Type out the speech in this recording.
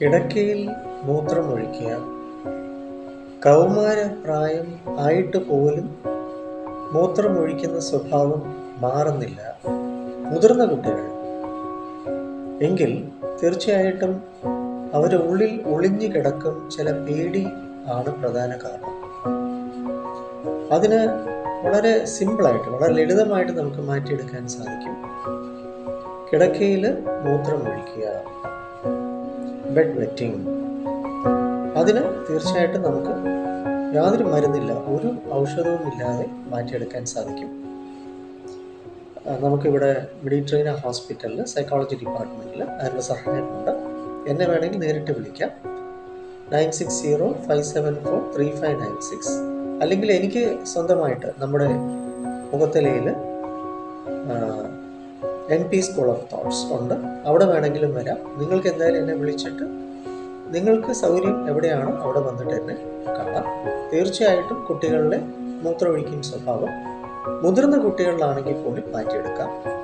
കിടക്കയിൽ മൂത്രമൊഴിക്കുക. കൗമാര പ്രായം ആയിട്ട് പോലും മൂത്രമൊഴിക്കുന്ന സ്വഭാവം മാറുന്നില്ല. മുതിർന്ന കുട്ടികൾ. എങ്കിൽ തീർച്ചയായിട്ടും അവരുടെ ഉള്ളിൽ ഒളിഞ്ഞു കിടക്കും ചില പേടി ആണ് പ്രധാന കാരണം. അതിന് വളരെ സിമ്പിളായിട്ട് വളരെ ലളിതമായിട്ട് നമുക്ക് മാറ്റിയെടുക്കാൻ സാധിക്കും. കിടക്കയിൽ മൂത്രമൊഴിക്കുക. ബെഡ് വെറ്റിംഗ് അതിന് തീർച്ചയായിട്ടും നമുക്ക് യാതൊരു മരുന്നില്ല ഒരു ഔഷധവും ഇല്ലാതെ മാറ്റിയെടുക്കാൻ സാധിക്കും. നമുക്കിവിടെ മെഡിട്രേനിയ ഹോസ്പിറ്റലിൽ സൈക്കോളജി ഡിപ്പാർട്ട്മെന്റിൽ അതിനുള്ള സഹായമുണ്ട്. എന്നെ വേണമെങ്കിൽ നേരിട്ട് വിളിക്കാം. Nine six zero five seven four three five nine six. അല്ലെങ്കിൽ എനിക്ക് സ്വന്തമായിട്ട് നമ്മുടെ മുഖത്തലയിൽ N P school of thoughts ഉണ്ട്. അവിടെ വേണമെങ്കിലും വരാം. നിങ്ങൾക്ക് എന്തായാലും എന്നെ വിളിച്ചിട്ട് നിങ്ങൾക്ക് സൗകര്യം എവിടെയാണോ അവിടെ വന്നിട്ട് എന്നെ കാണാം. തീർച്ചയായിട്ടും കുട്ടികളുടെ മൂത്രമൊഴിക്കുന്ന സ്വഭാവം മുതിർന്ന കുട്ടികളിലാണെങ്കിൽ പോലും മാറ്റിയെടുക്കാം.